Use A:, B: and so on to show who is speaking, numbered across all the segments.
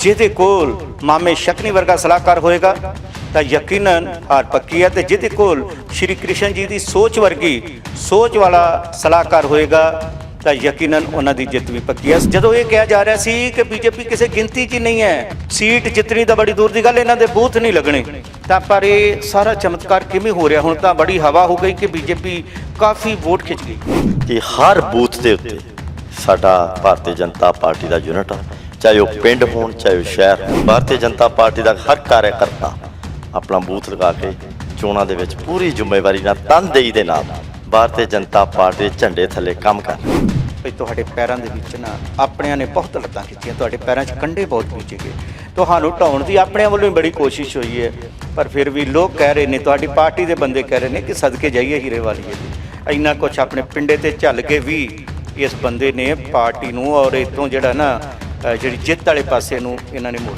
A: ਜਿਹਦੇ ਕੋਲ ਮਾਮੇ ਸ਼ਕਨੀ ਵਰਗਾ ਸਲਾਹਕਾਰ ਹੋਏਗਾ, ਤਾਂ ਯਕੀਨਨ ਹਾਰ ਪੱਕੀ ਹੈ ਤੇ ਜਿਹਦੇ ਕੋਲ ਸ਼੍ਰੀ ਕ੍ਰਿਸ਼ਨ ਜੀ ਦੀ ਸੋਚ ਵਰਗੀ ਸੋਚ ਵਾਲਾ ਸਲਾਹਕਾਰ ਹੋਏਗਾ, ਤਾਂ ਯਕੀਨਨ ਉਹਨਾਂ ਦੀ ਜਿੱਤ ਵੀ ਪੱਕੀ ਹੈ। ਜਦੋਂ ਇਹ ਕਿਹਾ ਜਾ ਰਿਹਾ ਸੀ ਕਿ ਬੀਜੇਪੀ ਕਿਸੇ ਗਿਣਤੀ 'ਚ ਨਹੀਂ ਹੈ, ਸੀਟ ਜਿੱਤਣੀ ਤਾਂ ਬੜੀ ਦੂਰ ਦੀ ਗੱਲ ਇਹਨਾਂ ਦੇ ਬੂਥ ਨਹੀਂ ਲੱਗਣੇ, ਤਾਂ ਪਰ ਇਹ ਸਾਰਾ ਚਮਤਕਾਰ ਕਿਵੇਂ ਹੋ ਰਿਹਾ? ਹੁਣ ਤਾਂ ਬੜੀ ਹਵਾ ਹੋ ਗਈ ਕਿ ਬੀਜੇਪੀ ਕਾਫੀ ਵੋਟ ਖਿੱਚ ਗਈ।
B: ਕਿ ਹਰ ਬੂਥ ਦੇ ਉੱਤੇ ਸਾਡਾ ਭਾਰਤੀ ਜਨਤਾ ਪਾਰਟੀ ਦਾ ਯੂਨਿਟ ਆ। ਚਾਹੇ ਉਹ ਪਿੰਡ ਹੋਣ, ਚਾਹੇ ਉਹ ਸ਼ਹਿਰ ਹੋਣ। ਭਾਰਤੀ ਜਨਤਾ ਪਾਰਟੀ ਦਾ ਹਰ ਕਾਰਜਕਰਤਾ ਆਪਣਾ ਬੂਥ ਲਗਾ ਕੇ ਚੋਣਾਂ ਦੇ ਵਿੱਚ ਪੂਰੀ ਜ਼ਿੰਮੇਵਾਰੀ ਨਾਲ ਤਨਦੇਹੀ ਦੇ ਨਾਲ ਭਾਰਤੀ ਜਨਤਾ ਪਾਰਟੀ ਦੇ ਝੰਡੇ ਥੱਲੇ ਕੰਮ ਕਰ ਰਿਹਾ।
A: ਤੁਹਾਡੇ ਪੈਰਾਂ ਦੇ ਵਿੱਚ ਨਾ ਆਪਣਿਆਂ ਨੇ ਬਹੁਤ ਲੱਤਾਂ ਕੀਤੀਆਂ, ਤੁਹਾਡੇ ਪੈਰਾਂ 'ਚ ਕੰਡੇ ਬਹੁਤ ਖਿੱਚੇ ਗਏ। ਤੁਹਾਨੂੰ ਢਾਉਣ ਦੀ ਆਪਣਿਆਂ ਵੱਲੋਂ ਹੀ ਬੜੀ ਕੋਸ਼ਿਸ਼ ਹੋਈ ਹੈ, ਪਰ ਫਿਰ ਵੀ ਲੋਕ ਕਹਿ ਰਹੇ ਨੇ, ਤੁਹਾਡੀ ਪਾਰਟੀ ਦੇ ਬੰਦੇ ਕਹਿ ਰਹੇ ਨੇ ਕਿ ਸਦਕੇ ਜਾਈਏ ਹੀਰੇ ਵਾਲੀਏ ਦੀ। ਇੰਨਾ ਕੁਝ ਆਪਣੇ ਪਿੰਡੇ ਤੇ ਝੱਲ ਕੇ ਵੀ ਇਸ ਬੰਦੇ ਨੇ ਪਾਰਟੀ ਨੂੰ ਔਰ ਇਤੋਂ ਜਿਹੜਾ ਨਾ ਜਿਹੜੀ ਜਿੱਤ ਵਾਲੇ ਪਾਸੇ ਨੂੰ ਇਹਨਾਂ ਨੇ ਮੋੜ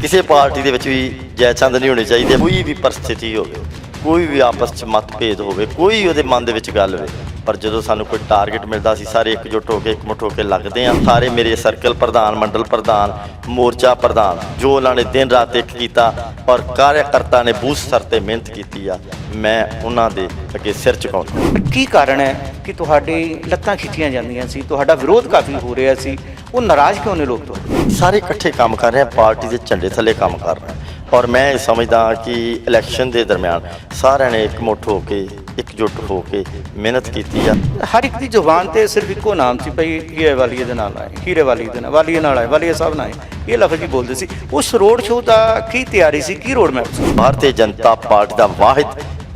B: ਕਿਸੇ ਪਾਰਟੀ ਦੇ ਵਿੱਚ ਵੀ ਜੈਚੰਦ ਨਹੀਂ ਹੋਣੇ ਚਾਹੀਦੇ, ਕੋਈ ਵੀ ਪਰਿਸਥਿਤੀ ਹੋਵੇ, ਕੋਈ ਵੀ ਆਪਸ 'ਚ ਮਤਭੇਦ ਹੋਵੇ, ਕੋਈ ਉਹਦੇ ਮਨ ਦੇ ਵਿੱਚ ਗੱਲ ਹੋਵੇ। ਪਰ ਜਦੋਂ ਸਾਨੂੰ ਕੋਈ ਟਾਰਗੇਟ ਮਿਲਦਾ ਸੀ ਸਾਰੇ ਇਕਜੁੱਟ ਹੋ ਕੇ ਇਕਮੁੱਠ ਹੋ ਕੇ ਲੱਗਦੇ ਆ ਸਾਰੇ ਮੇਰੇ ਸਰਕਲ ਪ੍ਰਧਾਨ ਮੰਡਲ ਪ੍ਰਧਾਨ ਮੋਰਚਾ ਪ੍ਰਧਾਨ ਜੋ ਉਹਨਾਂ ਨੇ ਦਿਨ ਰਾਤ ਇੱਕ ਕੀਤਾ ਔਰ ਕਾਰਜਕਰਤਾ ਨੇ ਬੂਥ ਸਰ ਤੇ ਮਿਹਨਤ ਕੀਤੀ ਆ ਮੈਂ ਉਹਨਾਂ ਦੇ ਅੱਗੇ ਸਿਰ ਝੁਕਾਉਂਦਾ
A: ਕੀ ਕਾਰਨ ਹੈ ਕਿ ਤੁਹਾਡੀ ਲੱਤਾਂ ਖਿੱਚੀਆਂ ਜਾਂਦੀਆਂ ਸੀ? ਤੁਹਾਡਾ ਵਿਰੋਧ ਕਾਫੀ ਹੋ ਰਿਹਾ ਸੀ। ਉਹ ਨਾਰਾਜ਼ ਕਿਉਂ ਨੇ ਲੋਕ ਤੁਹਾਡੇ?
B: ਸਾਰੇ ਇਕੱਠੇ ਕੰਮ ਕਰ ਰਹੇ ਆ ਪਾਰਟੀ ਦੇ ਝੰਡੇ ਥੱਲੇ ਕੰਮ ਕਰ ਰਹੇ ਆ। ਔਰ ਮੈਂ ਇਹ ਸਮਝਦਾ ਕਿ ਇਲੈਕਸ਼ਨ ਦੇ ਦਰਮਿਆਨ ਸਾਰਿਆਂ ਨੇ ਇਕਮੁੱਠ ਹੋ ਕੇ ਇਕਜੁੱਟ ਹੋ ਕੇ ਮਿਹਨਤ ਕੀਤੀ ਆ।
A: ਹਰ ਇੱਕ ਦੀ ਜ਼ੁਬਾਨ ਤੇ ਸਿਰਫ ਇੱਕੋ ਨਾਮ ਸੀ ਭਈ ਹੀਰੇ ਵਾਲੀਏ ਦੇ ਨਾਲ ਆਏ ਹੀਰੇ ਵਾਲੀ ਦੇ ਨਾਲ ਵਾਲੀਏ ਨਾਲ ਆਏ ਵਾਲੀਏ ਸਾਹਿਬ ਨਾਲ ਆਏ। ਇਹ ਲਫ਼ਜ਼ ਹੀ ਬੋਲਦੇ ਸੀ। ਉਸ ਰੋਡ ਸ਼ੋਅ ਦਾ ਕੀ ਤਿਆਰੀ ਸੀ ਕੀ ਰੋਡ ਮੈਪ ਸੀ?
B: ਭਾਰਤੀ ਜਨਤਾ ਪਾਰਟੀ ਦਾ ਵਾਹਿਦ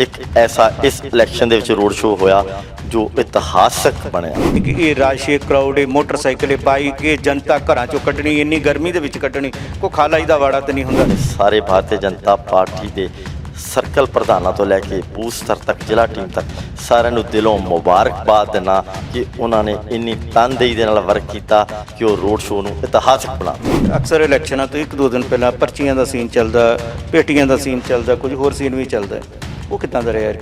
B: ਇੱਕ ਐਸਾ ਇਸ ਇਲੈਕਸ਼ਨ ਦੇ ਵਿੱਚ ਰੋਡ ਸ਼ੋਅ ਹੋਇਆ ਜੋ ਇਤਿਹਾਸਕ ਬਣਿਆ
A: ਕਿ ਇਹ ਰਾਸ਼ੀ ਕਰਾਊਡ ਇਹ ਮੋਟਰਸਾਈਕਲ ਇਹ ਬਾਈਕ ਇਹ ਜਨਤਾ ਘਰਾਂ ਚੋਂ ਕੱਢਣੀ ਇੰਨੀ ਗਰਮੀ ਦੇ ਵਿੱਚ ਕੱਢਣੀ ਕੋ ਖਾਲਾਈ ਦਾ ਵਾੜਾ ਤੇ ਨਹੀਂ ਹੁੰਦਾ
B: ਸਾਰੇ ਭਾਰਤੀ ਜਨਤਾ ਪਾਰਟੀ ਦੇ ਸਰਕਲ ਪ੍ਰਧਾਨਾਂ ਤੋਂ ਲੈ ਕੇ ਬੂਥ ਸਤਰ ਤੱਕ ਜ਼ਿਲ੍ਹਾ ਟੀਮ ਤੱਕ ਸਾਰਿਆਂ ਨੂੰ ਦਿਲੋਂ ਮੁਬਾਰਕਬਾਦ ਦੇਣਾ ਕਿ ਉਹਨਾਂ ਨੇ ਇੰਨੀ ਤਨਦੇਹੀ ਦੇ ਨਾਲ ਵਰਕ ਕੀਤਾ ਕਿ ਉਹ ਰੋਡ ਸ਼ੋਅ ਨੂੰ ਇਤਿਹਾਸਕ ਬਣਾ।
A: ਅਕਸਰ ਇਲੈਕਸ਼ਨਾਂ ਤੋਂ ਇੱਕ ਦੋ ਦਿਨ ਪਹਿਲਾਂ ਪਰਚੀਆਂ ਦਾ ਸੀਨ ਚੱਲਦਾ ਪੇਟੀਆਂ ਦਾ ਸੀਨ ਚੱਲਦਾ ਕੁਝ ਹੋਰ ਸੀਨ ਵੀ ਚੱਲਦਾ। ਉਹ ਕਿੱਦਾਂ ਦਾ ਰਿਹਾ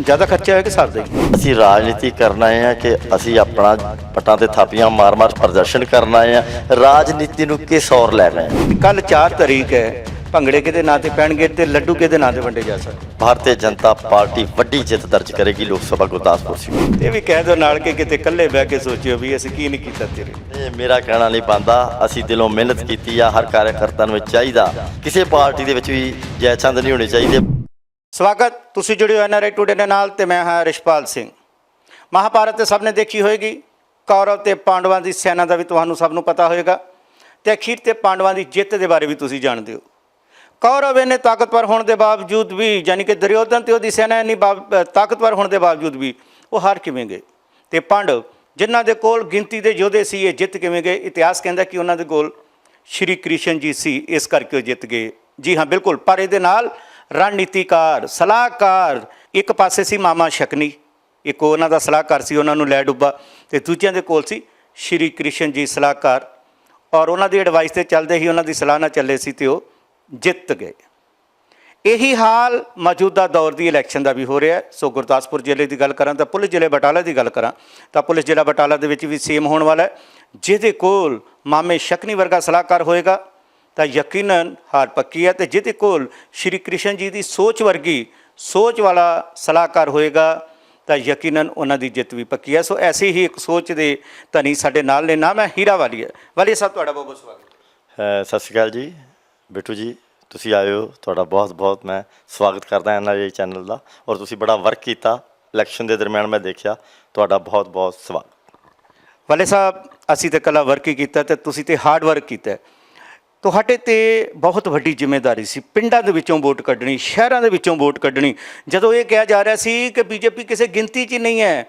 A: ਜ਼ਿਆਦਾ ਖਰਚਾ ਹੈ ਕਿ ਸਾਦਾ ਹੀ?
B: ਅਸੀਂ ਰਾਜਨੀਤੀ ਕਰਨ ਆਏ ਆ ਕਿ ਅਸੀਂ ਆਪਣਾ ਪਟਾਂ ਤੇ ਥਾਪੀਆਂ ਮਾਰ-ਮਾਰ ਪ੍ਰਦਰਸ਼ਨ ਕਰਨ ਆਏ ਆ ਰਾਜਨੀਤੀ ਨੂੰ ਕਿਸ ਔਰ ਲੈ ਰਹੇ ਆ
A: ਕੱਲ 4 ਤਰੀਕ ਹੈ। ਭੰਗੜੇ ਕਿਹਦੇ ਨਾਂ ਤੇ ਪੈਣਗੇ ਤੇ ਲੱਡੂ ਕਿਹਦੇ ਨਾਂ ਤੇ ਵੰਡੇ ਜਾ ਸਕਦੇ?
B: ਭਾਰਤੀ ਜਨਤਾ ਪਾਰਟੀ ਵੱਡੀ ਜਿੱਤ ਦਰਜ ਕਰੇਗੀ ਲੋਕ ਸਭਾ ਗੁਰਦਾਸਪੁਰ ਸੀ
A: ਇਹ ਵੀ ਕਹਿ ਦਿਓ ਨਾਲ ਕਿ ਕਿਤੇ ਇਕੱਲੇ ਬਹਿ ਕੇ ਸੋਚਿਓ ਵੀ ਅਸੀਂ ਕੀ ਨਹੀਂ ਕੀਤਾ ਤੇਰੇ।
B: ਇਹ ਮੇਰਾ ਕਹਿਣਾ ਨਹੀਂ ਬੰਦਾ ਅਸੀਂ ਦਿਲੋਂ ਮਿਹਨਤ ਕੀਤੀ ਆ ਹਰ ਕਾਰਜਕਰਤਾ ਨੂੰ ਚਾਹੀਦਾ। ਕਿਸੇ ਪਾਰਟੀ ਦੇ ਵਿੱਚ ਵੀ ਜੈਚੰਦ ਨਹੀਂ ਹੋਣੇ ਚਾਹੀਦੇ।
A: ਸਵਾਗਤ, ਤੁਸੀਂ ਜੁੜੇ ਹੋ ਐਨਆਰਆਈ ਟੂਡੇ ਦੇ ਨਾਲ ਤੇ ਮੈਂ ਹਾਂ ਰਿਸ਼ਪਾਲ ਸਿੰਘ। ਮਹਾਭਾਰਤ ਤੇ ਸਭ ਨੇ ਦੇਖੀ ਹੋਏਗੀ, ਕੌਰਵ ਤੇ ਪਾਂਡਵਾਂ ਦੀ ਸੈਨਾ ਦਾ ਵੀ ਤੁਹਾਨੂੰ ਸਭ ਨੂੰ ਪਤਾ ਹੋਏਗਾ ਤੇ ਅਖੀਰ ਤੇ ਪਾਂਡਵਾਂ ਦੀ ਜਿੱਤ ਦੇ ਬਾਰੇ ਵੀ ਤੁਸੀਂ ਜਾਣਦੇ ਹੋ। ਕੌਰਵ ਨੇ ਤਾਕਤਵਰ ਹੋਣ ਦੇ ਬਾਵਜੂਦ ਵੀ, ਯਾਨੀ ਕਿ ਦੁਰਯੋਧਨ ਤੇ ਉਹਦੀ ਸੈਨਾ ਇੰਨੀ ਬਾਵ- ਤਾਕਤਵਰ ਹੋਣ ਦੇ ਬਾਵਜੂਦ ਵੀ, ਉਹ ਹਾਰ ਕਿਵੇਂ ਗਏ? ਤੇ ਪਾਂਡਵ, ਜਿਨ੍ਹਾਂ ਦੇ ਕੋਲ ਗਿਣਤੀ ਦੇ ਯੋਧੇ ਸੀ, ਇਹ ਜਿੱਤ ਕਿਵੇਂ ਗਏ? ਇਤਿਹਾਸ ਕਹਿੰਦਾ ਕਿ ਉਹਨਾਂ ਦੇ ਕੋਲ ਸ਼੍ਰੀ ਕ੍ਰਿਸ਼ਨ ਜੀ ਸੀ, ਇਸ ਕਰਕੇ ਉਹ ਜਿੱਤ ਗਏ। ਜੀ ਹਾਂ, ਬਿਲਕੁਲ, ਪਰ ਇਹਦੇ ਨਾਲ ਰਣਨੀਤੀਕਾਰ, ਸਲਾਹਕਾਰ, ਇੱਕ ਪਾਸੇ ਸੀ ਮਾਮਾ ਸ਼ਕਨੀ, ਇੱਕ ਉਹਨਾਂ ਦਾ ਸਲਾਹਕਾਰ ਸੀ, ਉਹਨਾਂ ਨੂੰ ਲੈ ਡੁੱਬਾ ਤੇ ਦੂਜਿਆਂ ਦੇ ਕੋਲ ਸੀ ਸ਼੍ਰੀ ਕ੍ਰਿਸ਼ਨ ਜੀ ਸਲਾਹਕਾਰ ਔਰ ਉਹਨਾਂ ਦੀ ਐਡਵਾਈਸ ਤੇ ਚੱਲਦੇ ਹੀ ਉਹਨਾਂ ਦੀ ਸਲਾਹ ਨਾਲ ਚੱਲੇ ਸੀ ਤੇ ਉਹ ਜਿੱਤ ਗਏ। ਇਹੀ ਹਾਲ ਮੌਜੂਦਾ ਦੌਰ ਦੀ ਇਲੈਕਸ਼ਨ ਦਾ ਵੀ ਹੋ ਰਿਹਾ ਸੋ ਗੁਰਦਾਸਪੁਰ ਜ਼ਿਲ੍ਹੇ ਦੀ ਗੱਲ ਕਰਾਂ ਤਾਂ ਪੁਲਿਸ ਜ਼ਿਲ੍ਹੇ ਬਟਾਲਾ ਦੀ ਗੱਲ ਕਰਾਂ ਤਾਂ ਪੁਲਿਸ ਜ਼ਿਲ੍ਹਾ ਬਟਾਲਾ ਦੇ ਵਿੱਚ ਵੀ ਸੇਮ ਹੋਣ ਵਾਲਾ ਹੈ, ਜਿਹਦੇ ਕੋਲ ਮਾਮੇ ਸ਼ਕਨੀ ਵਰਗਾ ਸਲਾਹਕਾਰ ਹੋਏਗਾ। ਤਾਂ ਯਕੀਨਨ ਹਾਰ ਪੱਕੀ ਹੈ ਤੇ ਜਿਹਦੇ ਕੋਲ ਸ਼੍ਰੀ ਕ੍ਰਿਸ਼ਨ ਜੀ ਦੀ ਸੋਚ ਵਰਗੀ ਸੋਚ ਵਾਲਾ ਸਲਾਹਕਾਰ ਹੋਏਗਾ ਤਾਂ ਯਕੀਨਨ ਉਹਨਾਂ ਦੀ ਜਿੱਤ ਵੀ ਪੱਕੀ ਹੈ। ਸੋ ਐਸੀ ਹੀ ਇੱਕ ਸੋਚ ਦੇ ਧਨੀ ਸਾਡੇ ਨਾਲ ਨੇ। ਨਾਮ ਹੈ ਹੀਰਾ ਵਾਲੀਆ। ਵਾਲੀਆ ਸਾਹਿਬ ਤੁਹਾਡਾ ਬਹੁਤ ਬਹੁਤ ਸਵਾਗਤ
B: ਸਤਿ ਸ਼੍ਰੀ ਅਕਾਲ ਜੀ। ਬਿੱਟੂ ਜੀ ਤੁਸੀਂ ਆਏ ਹੋ। ਤੁਹਾਡਾ ਬਹੁਤ ਬਹੁਤ ਮੈਂ ਸਵਾਗਤ ਕਰਦਾ ਹਾਂ ਐਨਆਰਆਈ ਚੈਨਲ ਦਾ। ਔਰ ਤੁਸੀਂ ਬੜਾ ਵਰਕ ਕੀਤਾ। ਇਲੈਕਸ਼ਨ ਦੇ ਦਰਮਿਆਨ ਮੈਂ ਦੇਖਿਆ। ਤੁਹਾਡਾ ਬਹੁਤ ਬਹੁਤ ਸਵਾਗਤ।
A: ਵਾਲੇ ਸਾਹਿਬ ਅਸੀਂ ਤੇ ਕਲਾ ਵਰਕ ਹੀ ਕੀਤਾ ਤੇ ਤੁਸੀਂ ਤੇ ਹਾਰਡ ਵਰਕ ਕੀਤਾ। ਤੁਹਾਡੇ ਤੇ ਬਹੁਤ ਵੱਡੀ ਜ਼ਿੰਮੇਵਾਰੀ ਸੀ। ਪਿੰਡਾਂ ਦੇ ਵਿੱਚੋਂ ਵੋਟ ਕੱਢਣੀ, ਸ਼ਹਿਰਾਂ ਦੇ ਵਿੱਚੋਂ ਵੋਟ ਕੱਢਣੀ। ਜਦੋਂ ਇਹ ਕਿਹਾ ਜਾ ਰਿਹਾ ਸੀ ਕਿ ਬੀਜੇਪੀ ਕਿਸੇ ਗਿਣਤੀ 'ਚ ਨਹੀਂ ਹੈ,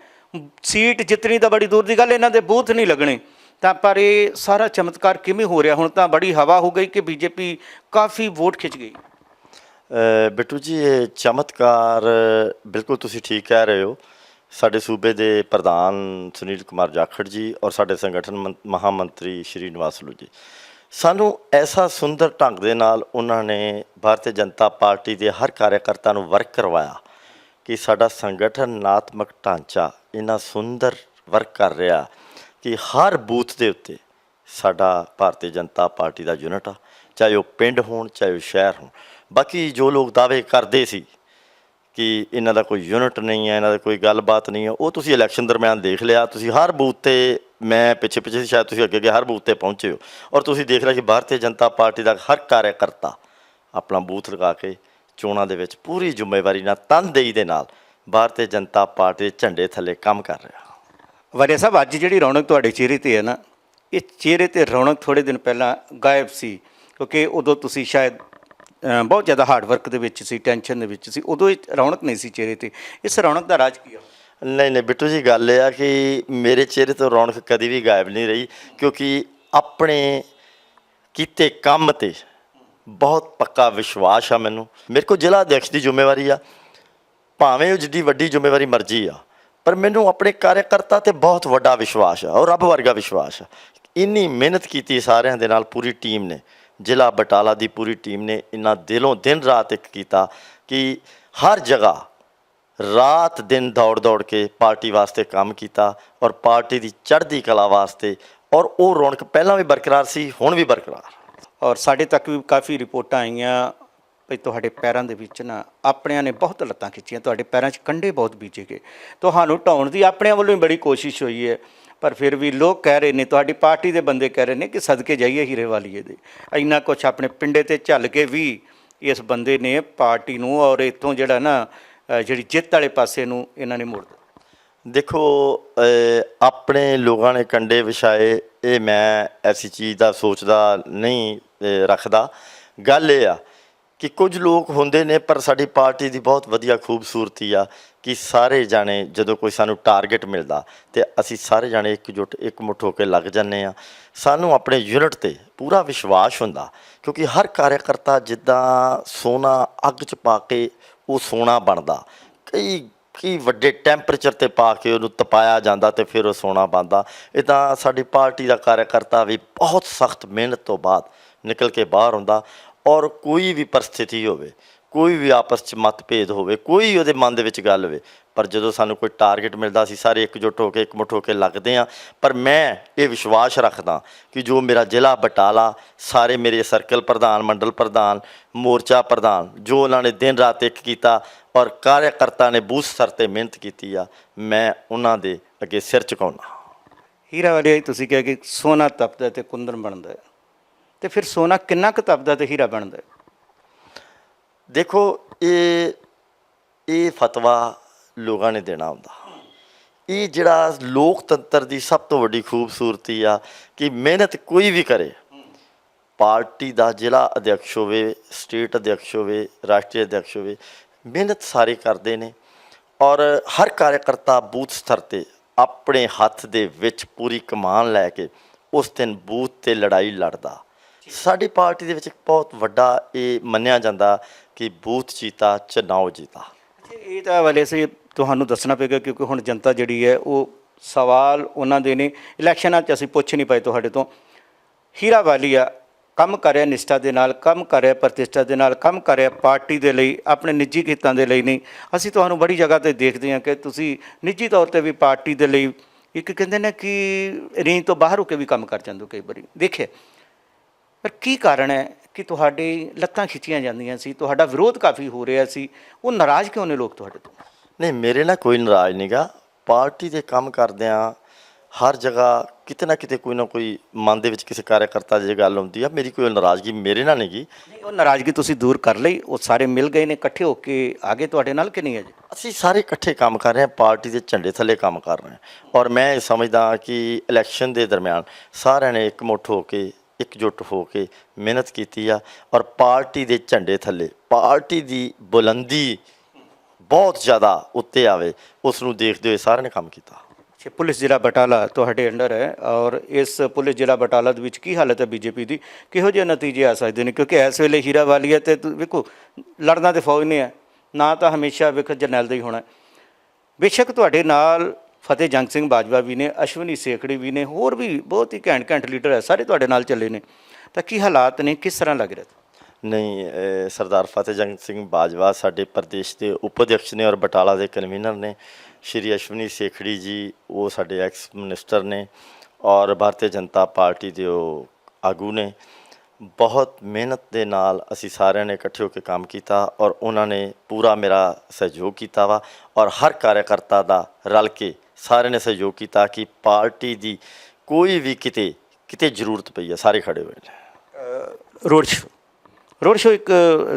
A: ਸੀਟ ਜਿੱਤਣੀ ਤਾਂ ਬੜੀ ਦੂਰ ਦੀ ਗੱਲ, ਇਹਨਾਂ ਦੇ ਬੂਥ ਨਹੀਂ ਲੱਗਣੇ। ਤਾਂ ਪਰ ਇਹ ਸਾਰਾ ਚਮਤਕਾਰ ਕਿਵੇਂ ਹੋ ਰਿਹਾ? ਹੁਣ ਤਾਂ ਬੜੀ ਹਵਾ ਹੋ ਗਈ ਕਿ ਬੀਜੇਪੀ ਕਾਫੀ ਵੋਟ ਖਿੱਚ ਗਈ।
B: ਬਿੱਟੂ ਜੀ, ਇਹ ਚਮਤਕਾਰ ਬਿਲਕੁਲ ਤੁਸੀਂ ਠੀਕ ਕਹਿ ਰਹੇ ਹੋ। ਸਾਡੇ ਸੂਬੇ ਦੇ ਪ੍ਰਧਾਨ ਸੁਨੀਲ ਕੁਮਾਰ ਜਾਖੜ ਜੀ ਔਰ ਸਾਡੇ ਸੰਗਠਨ ਮੰ- ਮਹਾਮੰਤਰੀ ਸ਼੍ਰੀ ਨਿਵਾਸਲੂ ਜੀ। ਸਾਨੂੰ ਐਸਾ ਸੁੰਦਰ ਢੰਗ ਦੇ ਨਾਲ ਉਹਨਾਂ ਨੇ ਭਾਰਤੀ ਜਨਤਾ ਪਾਰਟੀ ਦੇ ਹਰ ਕਾਰਜਕਰਤਾ ਨੂੰ ਵਰਕ ਕਰਵਾਇਆ ਕਿ ਸਾਡਾ ਸੰਗਠਨਾਤਮਕ ਢਾਂਚਾ ਇੰਨਾ ਸੁੰਦਰ ਵਰਕ ਕਰ ਰਿਹਾ ਕਿ ਹਰ ਬੂਥ ਦੇ ਉੱਤੇ ਸਾਡਾ ਭਾਰਤੀ ਜਨਤਾ ਪਾਰਟੀ ਦਾ ਯੂਨਿਟ ਆ, ਚਾਹੇ ਉਹ ਪਿੰਡ ਹੋਣ, ਚਾਹੇ ਉਹ ਸ਼ਹਿਰ ਹੋਣ। ਬਾਕੀ ਜੋ ਲੋਕ ਦਾਅਵੇ ਕਰਦੇ ਸੀ ਕਿ ਇਹਨਾਂ ਦਾ ਕੋਈ ਯੂਨਿਟ ਨਹੀਂ ਹੈ, ਇਹਨਾਂ ਦਾ ਕੋਈ ਗੱਲਬਾਤ ਨਹੀਂ ਹੈ। ਉਹ ਤੁਸੀਂ ਇਲੈਕਸ਼ਨ ਦਰਮਿਆਨ ਦੇਖ ਲਿਆ, ਤੁਸੀਂ ਹਰ ਬੂਥ ਤੇ ਮੈਂ ਪਿੱਛੇ ਪਿੱਛੇ ਸ਼ਾਇਦ ਤੁਸੀਂ ਅੱਗੇ ਅੱਗੇ ਹਰ ਬੂਥ ਤੇ ਪਹੁੰਚੇ ਹੋ। ਔਰ ਤੁਸੀਂ ਦੇਖ ਲਿਆ ਕਿ ਭਾਰਤੀ ਜਨਤਾ ਪਾਰਟੀ ਦਾ ਹਰ ਕਾਰਜਕਰਤਾ ਆਪਣਾ ਬੂਥ ਲਗਾ ਕੇ ਚੋਣਾਂ ਦੇ ਵਿੱਚ ਪੂਰੀ ਜ਼ਿੰਮੇਵਾਰੀ ਨਾਲ ਤਨਦੇਹੀ ਦੇ ਨਾਲ ਭਾਰਤੀ ਜਨਤਾ ਪਾਰਟੀ ਦੇ ਝੰਡੇ ਥੱਲੇ ਕੰਮ ਕਰ ਰਿਹਾ।
A: ਵਾਰਿਆ ਸਾਹਿਬ, ਅੱਜ ਜਿਹੜੀ ਰੌਣਕ ਤੁਹਾਡੇ ਚਿਹਰੇ ਤੇ ਹੈ ਨਾ, ਇਹ ਚਿਹਰੇ ਤੇ ਰੌਣਕ ਥੋੜੇ ਦਿਨ ਪਹਿਲਾਂ ਗਾਇਬ ਸੀ, ਕਿਉਂਕਿ ਉਦੋਂ ਤੁਸੀਂ ਸ਼ਾਇਦ ਬਹੁਤ ਜ਼ਿਆਦਾ ਹਾਰਡ ਵਰਕ ਦੇ ਵਿੱਚ ਸੀ ਟੈਨਸ਼ਨ ਦੇ ਵਿੱਚ ਸੀ, ਉਦੋਂ ਇਹ ਰੌਣਕ ਨਹੀਂ ਸੀ ਚਿਹਰੇ ਤੇ। ਇਸ ਰੌਣਕ ਦਾ ਰਾਜ ਕੀ ਆ?
B: ਨਹੀਂ ਨਹੀਂ ਬਿੱਟੂ ਜੀ, ਗੱਲ ਇਹ ਆ ਕਿ ਮੇਰੇ ਚਿਹਰੇ ਤੋਂ ਰੌਣਕ ਕਦੀ ਵੀ ਗਾਇਬ ਨਹੀਂ ਰਹੀ, ਕਿਉਂਕਿ ਆਪਣੇ ਕੀਤੇ ਕੰਮ ਤੇ ਬਹੁਤ ਪੱਕਾ ਵਿਸ਼ਵਾਸ ਆ ਮੈਨੂੰ। ਮੇਰੇ ਕੋਲ ਜ਼ਿਲ੍ਹਾ ਅਧਿਕਸ਼ ਦੀ ਜ਼ਿੰਮੇਵਾਰੀ ਆ, ਭਾਵੇਂ ਉਹ ਜਿੱਡੀ ਵੱਡੀ ਜ਼ਿੰਮੇਵਾਰੀ ਮਰਜ਼ੀ ਆ, ਪਰ ਮੈਨੂੰ ਆਪਣੇ ਕਾਰਜਕਰਤਾ ਤੇ ਬਹੁਤ ਵੱਡਾ ਵਿਸ਼ਵਾਸ ਆ, ਔਰ ਰੱਬ ਵਰਗਾ ਵਿਸ਼ਵਾਸ ਆ। ਇੰਨੀ ਮਿਹਨਤ ਕੀਤੀ ਸਾਰਿਆਂ ਦੇ ਨਾਲ, ਪੂਰੀ ਟੀਮ ਨੇ। ਜ਼ਿਲ੍ਹਾ ਬਟਾਲਾ ਦੀ ਪੂਰੀ ਟੀਮ ਨੇ ਇੰਨਾ ਦਿਲੋਂ ਦਿਨ ਰਾਤ ਇੱਕ ਕੀਤਾ ਕਿ ਹਰ ਜਗ੍ਹਾ ਰਾਤ ਦਿਨ ਦੌੜ ਦੌੜ ਕੇ ਪਾਰਟੀ ਵਾਸਤੇ ਕੰਮ ਕੀਤਾ ਔਰ ਪਾਰਟੀ ਦੀ ਚੜ੍ਹਦੀ ਕਲਾ ਵਾਸਤੇ ਔਰ ਉਹ ਰੌਣਕ ਪਹਿਲਾਂ ਵੀ ਬਰਕਰਾਰ ਸੀ, ਹੁਣ ਵੀ ਬਰਕਰਾਰ।
A: ਔਰ ਸਾਡੇ ਤੱਕ ਵੀ ਕਾਫੀ ਰਿਪੋਰਟਾਂ ਆਈਆਂ ਵੀ ਤੁਹਾਡੇ ਪੈਰਾਂ ਦੇ ਵਿੱਚ ਨਾ ਆਪਣਿਆਂ ਨੇ ਬਹੁਤ ਲੱਤਾਂ ਖਿੱਚੀਆਂ, ਤੁਹਾਡੇ ਪੈਰਾਂ 'ਚ ਕੰਡੇ ਬਹੁਤ ਬੀਜੇ ਗਏ। ਤੁਹਾਨੂੰ ਢਾਉਣ ਦੀ ਆਪਣਿਆਂ ਵੱਲੋਂ ਵੀ ਬੜੀ ਕੋਸ਼ਿਸ਼ ਹੋਈ ਹੈ। ਪਰ ਫਿਰ ਵੀ ਲੋਕ ਕਹਿ ਰਹੇ ਨੇ, ਤੁਹਾਡੀ ਪਾਰਟੀ ਦੇ ਬੰਦੇ ਕਹਿ ਰਹੇ ਨੇ ਕਿ ਸਦਕੇ ਜਾਈਏ ਹੀਰੇ ਵਾਲੀਏ ਦੇ। ਇੰਨਾ ਕੁਛ ਆਪਣੇ ਪਿੰਡੇ ਤੇ ਝੱਲ ਕੇ ਵੀ ਇਸ ਬੰਦੇ ਨੇ ਪਾਰਟੀ ਨੂੰ ਔਰ ਇਥੋਂ ਜਿਹੜਾ ਨਾ ਜਿਹੜੀ ਜਿੱਤ ਵਾਲੇ ਪਾਸੇ ਨੂੰ ਇਹਨਾਂ ਨੇ ਮੋੜ ਦਿੱਤਾ।
B: ਦੇਖੋ ਆਪਣੇ ਲੋਕਾਂ ਨੇ ਕੰਡੇ ਵਿਛਾਏ ਇਹ ਮੈਂ ਐਸੀ ਚੀਜ਼ ਦਾ ਸੋਚਦਾ ਨਹੀਂ ਰੱਖਦਾ। ਗੱਲ ਇਹ ਆ ਕਿ ਕੁਝ ਲੋਕ ਹੁੰਦੇ ਨੇ, ਪਰ ਸਾਡੀ ਪਾਰਟੀ ਦੀ ਬਹੁਤ ਵਧੀਆ ਖੂਬਸੂਰਤੀ ਆ। ਕਿ ਸਾਰੇ ਜਾਣੇ ਜਦੋਂ ਕੋਈ ਸਾਨੂੰ ਟਾਰਗੇਟ ਮਿਲਦਾ ਤੇ ਅਸੀਂ ਸਾਰੇ ਜਾਣੇ ਇਕਜੁੱਟ ਇਕਮੁੱਠ ਹੋ ਕੇ ਲੱਗ ਜਾਂਦੇ ਆ ਸਾਨੂੰ ਆਪਣੇ ਯੂਨਿਟ ਤੇ ਪੂਰਾ ਵਿਸ਼ਵਾਸ ਹੁੰਦਾ ਕਿਉਂਕਿ ਹਰ ਕਾਰਜਕਰਤਾ ਜਿੱਦਾਂ ਸੋਨਾ ਅੱਗ 'ਚ ਪਾ ਕੇ ਉਹ ਸੋਨਾ ਬਣਦਾ। ਕਈ ਕੀ ਵੱਡੇ ਟੈਂਪਰੇਚਰ ਤੇ ਪਾ ਕੇ ਉਹਨੂੰ ਤਪਾਇਆ ਜਾਂਦਾ ਤੇ ਫਿਰ ਉਹ ਸੋਨਾ ਬਣਦਾ। ਇਹ ਤਾਂ ਸਾਡੀ ਪਾਰਟੀ ਦਾ ਕਾਰਜਕਰਤਾ ਵੀ ਬਹੁਤ ਸਖਤ ਮਿਹਨਤ ਤੋਂ ਬਾਅਦ ਨਿਕਲ ਕੇ ਬਾਹਰ ਹੁੰਦਾ ਔਰ ਕੋਈ ਵੀ ਪਰਿਸਥਿਤੀ ਹੋਵੇ ਕੋਈ ਵੀ ਆਪਸ 'ਚ ਮਤਭੇਦ ਹੋਵੇ, ਕੋਈ ਉਹਦੇ ਮਨ ਦੇ ਵਿੱਚ ਗੱਲ ਹੋਵੇ, ਪਰ ਜਦੋਂ ਸਾਨੂੰ ਕੋਈ ਟਾਰਗੇਟ ਮਿਲਦਾ ਸੀ, ਸਾਰੇ ਇਕਜੁੱਟ ਹੋ ਕੇ, ਇਕਮੁੱਠ ਹੋ ਕੇ ਲੱਗਦੇ ਆ ਪਰ ਮੈਂ ਇਹ ਵਿਸ਼ਵਾਸ ਰੱਖਦਾ ਕਿ ਜੋ ਮੇਰਾ ਜ਼ਿਲ੍ਹਾ ਬਟਾਲਾ, ਸਾਰੇ ਮੇਰੇ ਸਰਕਲ ਪ੍ਰਧਾਨ, ਮੰਡਲ ਪ੍ਰਧਾਨ, ਮੋਰਚਾ ਪ੍ਰਧਾਨ, ਜੋ ਉਹਨਾਂ ਨੇ ਦਿਨ ਰਾਤ ਇੱਕ ਕੀਤਾ ਔਰ ਕਾਰਜਕਰਤਾ ਨੇ ਬੂਥ ਸਰ ਤੇ ਮਿਹਨਤ ਕੀਤੀ ਆ, ਮੈਂ ਉਹਨਾਂ ਦੇ ਅੱਗੇ ਸਿਰ ਝੁਕਾਉਣਾ
A: ਹੀਰਾ ਵਾਲੇ ਤੁਸੀਂ ਕਿਹਾ ਕਿ ਸੋਨਾ ਤਪਦਾ ਤੇ ਕੁੰਦਨ ਬਣਦਾ ਹੈ। ਤੇ ਫਿਰ ਸੋਨਾ ਕਿੰਨਾ ਕੁ ਤਪਦਾ ਤੇ ਹੀਰਾ ਬਣਦਾ
B: ਦੇਖੋ, ਇਹ ਇਹ ਫਤਵਾ ਲੋਕਾਂ ਨੇ ਦੇਣਾ ਹੁੰਦਾ। ਇਹ ਜਿਹੜਾ ਲੋਕਤੰਤਰ ਦੀ ਸਭ ਤੋਂ ਵੱਡੀ ਖੂਬਸੂਰਤੀ ਆ ਕਿ ਮਿਹਨਤ ਕੋਈ ਵੀ ਕਰੇ, ਪਾਰਟੀ ਦਾ ਜ਼ਿਲ੍ਹਾ ਅਧਿਕਸ਼ ਹੋਵੇ, ਸਟੇਟ ਅਧਿਕਸ਼ ਹੋਵੇ, ਰਾਸ਼ਟਰੀ ਅਧਿਕਸ਼ ਹੋਵੇ, ਮਿਹਨਤ ਸਾਰੇ ਕਰਦੇ ਨੇ ਔਰ ਹਰ ਕਾਰਜਕਰਤਾ ਬੂਥ ਸਤਰ ਤੇ ਆਪਣੇ ਹੱਥ ਦੇ ਵਿੱਚ ਪੂਰੀ ਕਮਾਨ ਲੈ ਕੇ ਉਸ ਦਿਨ ਬੂਥ ਤੇ ਲੜਾਈ ਲੜਦਾ। ਸਾਡੀ ਪਾਰਟੀ ਦੇ ਵਿੱਚ ਇੱਕ ਬਹੁਤ ਵੱਡਾ ਇਹ ਮੰਨਿਆ ਜਾਂਦਾ ਕਿ ਬੂਥ ਜੀਤਾ ਚੁਣਾਵ ਜੀਤਾ।
A: ਇਹ ਤਾਂ ਵਾਲੇ ਸੇ ਤੁਹਾਨੂੰ ਦੱਸਣਾ ਪਏਗਾ ਕਿਉਂਕਿ ਹੁਣ ਜਨਤਾ ਜਿਹੜੀ ਹੈ, ਉਹ ਸਵਾਲ ਉਹਨਾਂ ਦੇ ਨੇ। ਇਲੈਕਸ਼ਨਾਂ 'ਚ ਅਸੀਂ ਪੁੱਛ ਨਹੀਂ ਪਏ ਤੁਹਾਡੇ ਤੋਂ। ਹੀਰਾ ਵਾਲੀਆ, ਕੰਮ ਕਰ ਰਿਹਾ ਨਿਸ਼ਠਾ ਦੇ ਨਾਲ, ਕੰਮ ਕਰ ਰਿਹਾ ਪ੍ਰਤਿਸ਼ਠਾ ਦੇ ਨਾਲ, ਕੰਮ ਕਰ ਰਿਹਾ ਪਾਰਟੀ ਦੇ ਲਈ, ਆਪਣੇ ਨਿੱਜੀ ਹਿੱਤਾਂ ਦੇ ਲਈ ਨਹੀਂ। ਅਸੀਂ ਤੁਹਾਨੂੰ ਬੜੀ ਜਗ੍ਹਾ ਤੇ ਦੇਖਦੇ ਹਾਂ ਕਿ ਤੁਸੀਂ ਨਿੱਜੀ ਤੌਰ ਤੇ ਵੀ ਪਾਰਟੀ ਦੇ ਲਈ ਇੱਕ ਕਹਿੰਦੇ ਨੇ ਕਿ ਰੇਂਜ ਤੋਂ ਬਾਹਰ ਹੋ ਕੇ ਵੀ ਕੰਮ ਕਰ ਜਾਂਦੇ ਹੋ ਕਈ ਵਾਰੀ। ਦੇਖਿਆ, ਪਰ ਕੀ ਕਾਰਨ ਹੈ ਕਿ ਤੁਹਾਡੀ ਲੱਤਾਂ ਖਿੱਚੀਆਂ ਜਾਂਦੀਆਂ ਸੀ ਤੁਹਾਡਾ ਵਿਰੋਧ ਕਾਫੀ ਹੋ ਰਿਹਾ ਸੀ ਉਹ ਨਾਰਾਜ਼ ਕਿਉਂ ਨੇ ਲੋਕ ਤੁਹਾਡੇ ਤੋਂ?
B: ਨਹੀਂ ਮੇਰੇ ਨਾਲ ਕੋਈ ਨਾਰਾਜ਼ ਨਹੀਂਗਾ ਪਾਰਟੀ ਦੇ ਕੰਮ ਕਰਦਿਆਂ ਹਰ ਜਗ੍ਹਾ ਕਿਤੇ ਨਾ ਕਿਤੇ ਕੋਈ ਨਾ ਕੋਈ ਮਨ ਦੇ ਵਿੱਚ ਕਿਸੇ ਕਾਰਜਕਰਤਾ ਦੀ ਜੇ ਗੱਲ ਹੁੰਦੀ ਆ ਮੇਰੀ ਕੋਈ ਨਾਰਾਜ਼ਗੀ ਮੇਰੇ ਨਾਲ ਨਹੀਂਗੀ
A: ਨਹੀਂ ਉਹ ਨਾਰਾਜ਼ਗੀ ਤੁਸੀਂ ਦੂਰ ਕਰ ਲਈ ਉਹ ਸਾਰੇ ਮਿਲ ਗਏ ਨੇ ਇਕੱਠੇ ਹੋ ਕੇ ਆਗੇ ਤੁਹਾਡੇ ਨਾਲ ਕਿ ਨਹੀਂ ਹੈ ਜੀ
B: ਅਸੀਂ ਸਾਰੇ ਇਕੱਠੇ ਕੰਮ ਕਰ ਰਹੇ ਹਾਂ ਪਾਰਟੀ ਦੇ ਝੰਡੇ ਥੱਲੇ ਕੰਮ ਕਰ ਰਹੇ ਹਾਂ। ਔਰ ਮੈਂ ਇਹ ਸਮਝਦਾ ਕਿ ਇਲੈਕਸ਼ਨ ਦੇ ਦਰਮਿਆਨ ਸਾਰਿਆਂ ਨੇ ਇਕਮੁੱਠ ਹੋ ਕੇ ਇਕਜੁੱਟ ਹੋ ਕੇ ਮਿਹਨਤ ਕੀਤੀ ਆ ਔਰ ਪਾਰਟੀ ਦੇ ਝੰਡੇ ਥੱਲੇ, ਪਾਰਟੀ ਦੀ ਬੁਲੰਦੀ ਬਹੁਤ ਜ਼ਿਆਦਾ ਉੱਤੇ ਆਵੇ ਉਸ ਨੂੰ ਦੇਖਦੇ ਹੋਏ ਸਾਰਿਆਂ ਨੇ ਕੰਮ ਕੀਤਾ।
A: ਅੱਛਾ, ਪੁਲਿਸ ਜ਼ਿਲ੍ਹਾ ਬਟਾਲਾ ਤੁਹਾਡੇ ਅੰਡਰ ਹੈ ਔਰ ਇਸ ਪੁਲਿਸ ਜ਼ਿਲ੍ਹਾ ਬਟਾਲਾ ਦੇ ਵਿੱਚ ਕੀ ਹਾਲਤ ਹੈ ਬੀਜੇਪੀ ਦੀ? ਕਿਹੋ ਜਿਹੇ ਨਤੀਜੇ ਆ ਸਕਦੇ ਨੇ? ਕਿਉਂਕਿ ਇਸ ਵੇਲੇ ਹੀਰਾ ਵਾਲੀਆ ਤੇ ਤੁ- ਵੇਖੋ, ਲੜਨਾ ਤੇ ਫੌਜ ਨੇ ਹੈ, ਨਾ ਤਾਂ ਹਮੇਸ਼ਾ ਵੇਖ ਜਰਨੈਲ ਦਾ ਹੀ ਹੋਣਾ ਬੇਸ਼ੱਕ ਤੁਹਾਡੇ ਨਾਲ ਫਤਿਹ ਜੰਗ ਸਿੰਘ ਬਾਜਵਾ ਵੀ ਨੇ, ਅਸ਼ਵਨੀ ਸੇਖੜੀ ਵੀ ਨੇ, ਹੋਰ ਵੀ ਬਹੁਤ ਹੀ ਘੈਂਟ ਘੈਂਟ ਲੀਡਰ ਹੈ, ਸਾਰੇ ਤੁਹਾਡੇ ਨਾਲ ਚੱਲੇ ਨੇ। ਤਾਂ ਕੀ ਹਾਲਾਤ ਨੇ, ਕਿਸ ਤਰ੍ਹਾਂ ਲੱਗ ਰਿਹਾ?
B: ਨਹੀਂ ਸਰਦਾਰ ਫਤਿਹ ਜੰਗ ਸਿੰਘ ਬਾਜਵਾ ਸਾਡੇ ਪ੍ਰਦੇਸ਼ ਦੇ ਉਪ ਅਧਿਕਸ਼ ਨੇ ਔਰ ਬਟਾਲਾ ਦੇ ਕਨਵੀਨਰ ਨੇ। ਸ਼੍ਰੀ ਅਸ਼ਵਨੀ ਸੇਖੜੀ ਜੀ, ਉਹ ਸਾਡੇ ਐਕਸ ਮਿਨਿਸਟਰ ਨੇ ਔਰ ਭਾਰਤੀ ਜਨਤਾ ਪਾਰਟੀ ਦੇ ਉਹ ਆਗੂ ਨੇ। ਬਹੁਤ ਮਿਹਨਤ ਦੇ ਨਾਲ ਅਸੀਂ ਸਾਰਿਆਂ ਨੇ ਇਕੱਠੇ ਹੋ ਕੇ ਕੰਮ ਕੀਤਾ ਔਰ ਉਹਨਾਂ ਨੇ ਪੂਰਾ ਮੇਰਾ ਸਹਿਯੋਗ ਕੀਤਾ ਵਾ ਔਰ ਹਰ ਕਾਰਜਕਰਤਾ ਦਾ ਰਲ ਕੇ ਸਾਰਿਆਂ ਨੇ ਸਹਿਯੋਗ ਕੀਤਾ ਕਿ ਪਾਰਟੀ ਦੀ ਕੋਈ ਵੀ ਕਿਤੇ ਕਿਤੇ ਜ਼ਰੂਰਤ ਪਈ ਹੈ ਸਾਰੇ ਖੜੇ ਹੋਏ ਨੇ।
A: ਰੋਡ ਸ਼ੋ ਰੋਡ ਸ਼ੋ ਇੱਕ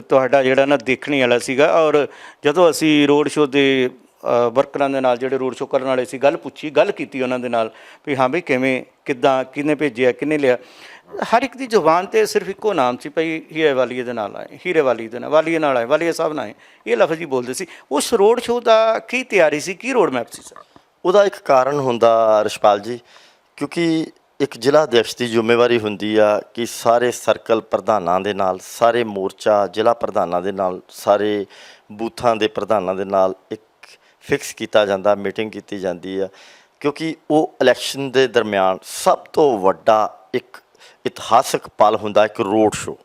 A: ਤੁਹਾਡਾ ਜਿਹੜਾ ਨਾ ਦੇਖਣੇ ਵਾਲਾ ਸੀਗਾ ਔਰ ਜਦੋਂ ਅਸੀਂ ਰੋਡ ਸ਼ੋ ਦੇ ਵਰਕਰਾਂ ਦੇ ਨਾਲ, ਜਿਹੜੇ ਰੋਡ ਸ਼ੋ ਕਰਨ ਵਾਲੇ ਸੀ, ਗੱਲ ਪੁੱਛੀ, ਗੱਲ ਕੀਤੀ ਉਹਨਾਂ ਦੇ ਨਾਲ ਵੀ ਹਾਂ ਵੀ ਕਿਵੇਂ, ਕਿੱਦਾਂ, ਕਿਹਨੇ ਭੇਜਿਆ, ਕਿਹਨੇ ਲਿਆ। ਹਰ ਇੱਕ ਦੀ ਜ਼ੁਬਾਨ ਤੇ ਸਿਰਫ ਇੱਕੋ ਨਾਮ ਸੀ ਭਈ ਹੀਰੇ ਵਾਲੀਏ ਦੇ ਨਾਲ ਆਏ, ਹੀਰੇ ਵਾਲੀ ਦੇ ਨਾਲ, ਵਾਲੀਏ ਨਾਲ ਆਏ, ਵਾਲੀਏ ਸਾਹਿਬ ਨਾਲ ਆਏ। ਇਹ ਲਫ਼ਜ਼ ਹੀ ਬੋਲਦੇ ਸੀ। ਉਸ ਰੋਡ ਸ਼ੋ ਦਾ ਕੀ ਤਿਆਰੀ ਸੀ, ਕੀ ਰੋਡ ਮੈਪ ਸੀ ਸਰ
B: ਉਹਦਾ ਇੱਕ ਕਾਰਨ ਹੁੰਦਾ ਰਿਸ਼ਪਾਲ ਜੀ, ਕਿਉਂਕਿ ਇੱਕ ਜ਼ਿਲ੍ਹਾ ਅਧਿਕਸ਼ ਦੀ ਜ਼ਿੰਮੇਵਾਰੀ ਹੁੰਦੀ ਆ ਕਿ ਸਾਰੇ ਸਰਕਲ ਪ੍ਰਧਾਨਾਂ ਦੇ ਨਾਲ, ਸਾਰੇ ਮੋਰਚਾ, ਜ਼ਿਲ੍ਹਾ ਪ੍ਰਧਾਨਾਂ ਦੇ ਨਾਲ, ਸਾਰੇ ਬੂਥਾਂ ਦੇ ਪ੍ਰਧਾਨਾਂ ਦੇ ਨਾਲ ਇੱਕ ਫਿਕਸ ਕੀਤਾ ਜਾਂਦਾ ਮੀਟਿੰਗ ਕੀਤੀ ਜਾਂਦੀ ਆ। ਕਿਉਂਕਿ ਉਹ ਇਲੈਕਸ਼ਨ ਦੇ ਦਰਮਿਆਨ ਸਭ ਤੋਂ ਵੱਡਾ ਇੱਕ ਇਤਿਹਾਸਕ ਪਲ ਹੁੰਦਾ, ਇੱਕ ਰੋਡ ਸ਼ੋ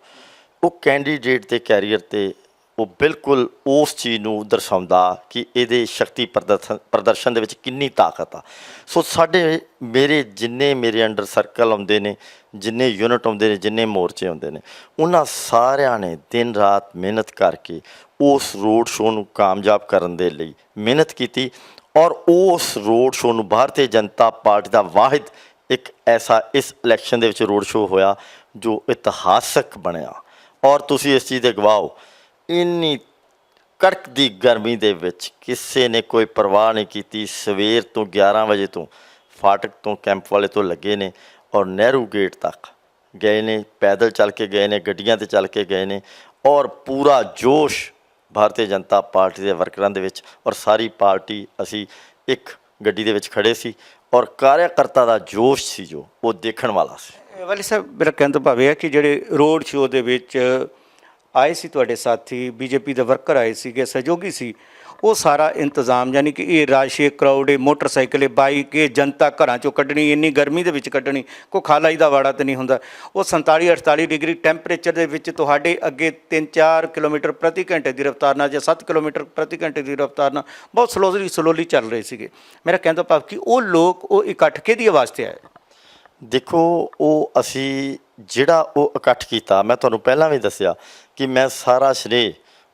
B: ਉਹ ਕੈਂਡੀਡੇਟ ਦੇ ਕੈਰੀਅਰ ਤੇ ਉਹ ਬਿਲਕੁਲ ਉਸ ਚੀਜ਼ ਨੂੰ ਦਰਸਾਉਂਦਾ ਕਿ ਇਹਦੇ ਸ਼ਕਤੀ ਪ੍ਰਦਰਸ਼ਨ ਪ੍ਰਦਰਸ਼ਨ ਦੇ ਵਿੱਚ ਕਿੰਨੀ ਤਾਕਤ ਆ। ਸੋ ਸਾਡੇ, ਮੇਰੇ ਜਿੰਨੇ ਮੇਰੇ ਅੰਡਰ ਸਰਕਲ ਆਉਂਦੇ ਨੇ, ਜਿੰਨੇ ਯੂਨਿਟ ਆਉਂਦੇ ਨੇ, ਜਿੰਨੇ ਮੋਰਚੇ ਆਉਂਦੇ ਨੇ, ਉਹਨਾਂ ਸਾਰਿਆਂ ਨੇ ਦਿਨ ਰਾਤ ਮਿਹਨਤ ਕਰਕੇ ਉਸ ਰੋਡ ਸ਼ੋਅ ਨੂੰ ਕਾਮਯਾਬ ਕਰਨ ਦੇ ਲਈ ਮਿਹਨਤ ਕੀਤੀ ਔਰ ਉਸ ਰੋਡ ਸ਼ੋਅ ਨੂੰ ਭਾਰਤੀ ਜਨਤਾ ਪਾਰਟੀ ਦਾ ਵਾਹਿਦ ਇੱਕ ਐਸਾ ਇਸ ਇਲੈਕਸ਼ਨ ਦੇ ਵਿੱਚ ਰੋਡ ਸ਼ੋਅ ਹੋਇਆ ਜੋ ਇਤਿਹਾਸਕ ਬਣਿਆ। ਔਰ ਤੁਸੀਂ ਇਸ ਚੀਜ਼ ਦੇ ਗਵਾਹ ਹੋ ਇੰਨੀ ਕੜਕ ਦੀ ਗਰਮੀ ਦੇ ਵਿੱਚ ਕਿਸੇ ਨੇ ਕੋਈ ਪਰਵਾਹ ਨਹੀਂ ਕੀਤੀ। ਸਵੇਰ ਤੋਂ 11 ਵਜੇ ਤੋਂ ਫਾਟਕ ਤੋਂ ਕੈਂਪ ਵਾਲੇ ਤੋਂ ਲੱਗੇ ਨੇ ਔਰ ਨਹਿਰੂ ਗੇਟ ਤੱਕ ਗਏ ਨੇ। ਪੈਦਲ ਚੱਲ ਕੇ ਗਏ ਨੇ, ਗੱਡੀਆਂ ਤੇ ਚੱਲ ਕੇ ਗਏ ਨੇ ਔਰ ਪੂਰਾ ਜੋਸ਼ ਭਾਰਤੀ ਜਨਤਾ ਪਾਰਟੀ ਦੇ ਵਰਕਰਾਂ ਦੇ ਵਿੱਚ ਔਰ ਸਾਰੀ ਪਾਰਟੀ, ਅਸੀਂ ਇੱਕ ਗੱਡੀ ਦੇ ਵਿੱਚ ਖੜੇ ਸੀ ਔਰ ਕਾਰਜਕਰਤਾ ਦਾ ਜੋਸ਼ ਸੀ ਜੋ, ਉਹ ਦੇਖਣ ਵਾਲਾ ਸੀ।
A: ਵਾਲੀ ਸਾਹਿਬ ਮੇਰਾ ਕਹਿਣ ਤੋਂ ਭਾਵ ਹੈ ਕਿ ਜਿਹੜੇ ਰੋਡ ਸ਼ੋਅ ਦੇ ਵਿੱਚ ਆਏ ਸੀ ਤੁਹਾਡੇ ਸਾਥੀ, ਬੀਜੇਪੀ ਦੇ ਵਰਕਰ ਆਏ ਸੀਗੇ, ਸਹਿਯੋਗੀ ਸੀ। ਉਹ ਸਾਰਾ ਇੰਤਜ਼ਾਮ, ਯਾਨੀ ਕਿ ਇਹ ਰਾਸ਼ੀ ਕਰਾਊਡ ਇਹ ਮੋਟਰਸਾਈਕਲ, ਇਹ ਬਾਈਕ, ਇਹ ਜਨਤਾ ਘਰਾਂ ਚੋਂ ਕੱਢਣੀ, ਇੰਨੀ ਗਰਮੀ ਦੇ ਵਿੱਚ ਕੱਢਣੀ, ਕੋਈ ਖਾਲਾਈ ਦਾ ਵਾੜਾ ਤੇ ਨਹੀਂ ਹੁੰਦਾ। ਉਹ 47 48 ਡਿਗਰੀ ਟੈਂਪਰੇਚਰ ਦੇ ਵਿੱਚ ਤੁਹਾਡੇ ਅੱਗੇ 3-4 ਕਿਲੋਮੀਟਰ ਪ੍ਰਤੀ ਘੰਟੇ ਦੀ ਰਫ਼ਤਾਰ ਨਾਲ ਜਾਂ 7 ਕਿਲੋਮੀਟਰ ਪ੍ਰਤੀ ਘੰਟੇ ਦੀ ਰਫ਼ਤਾਰ ਨਾਲ ਬਹੁਤ ਸਲੋਲੀ ਸਲੋਲੀ ਚੱਲ ਰਹੇ ਸੀਗੇ। ਮੇਰਾ ਕਹਿੰਦਾ ਭਾਵ ਕਿ ਉਹ ਲੋਕ ਉਹ ਇਕੱਠ ਕਿਹਦੀ ਆਵਾਜ਼ ਤੇ ਆਏ?
B: ਦੇਖੋ, ਉਹ ਅਸੀਂ ਜਿਹੜਾ ਉਹ ਇਕੱਠ ਕੀਤਾ ਮੈਂ ਤੁਹਾਨੂੰ ਪਹਿਲਾਂ ਵੀ ਦੱਸਿਆ ਕਿ ਮੈਂ ਸਾਰਾ ਸ਼੍ਰੇ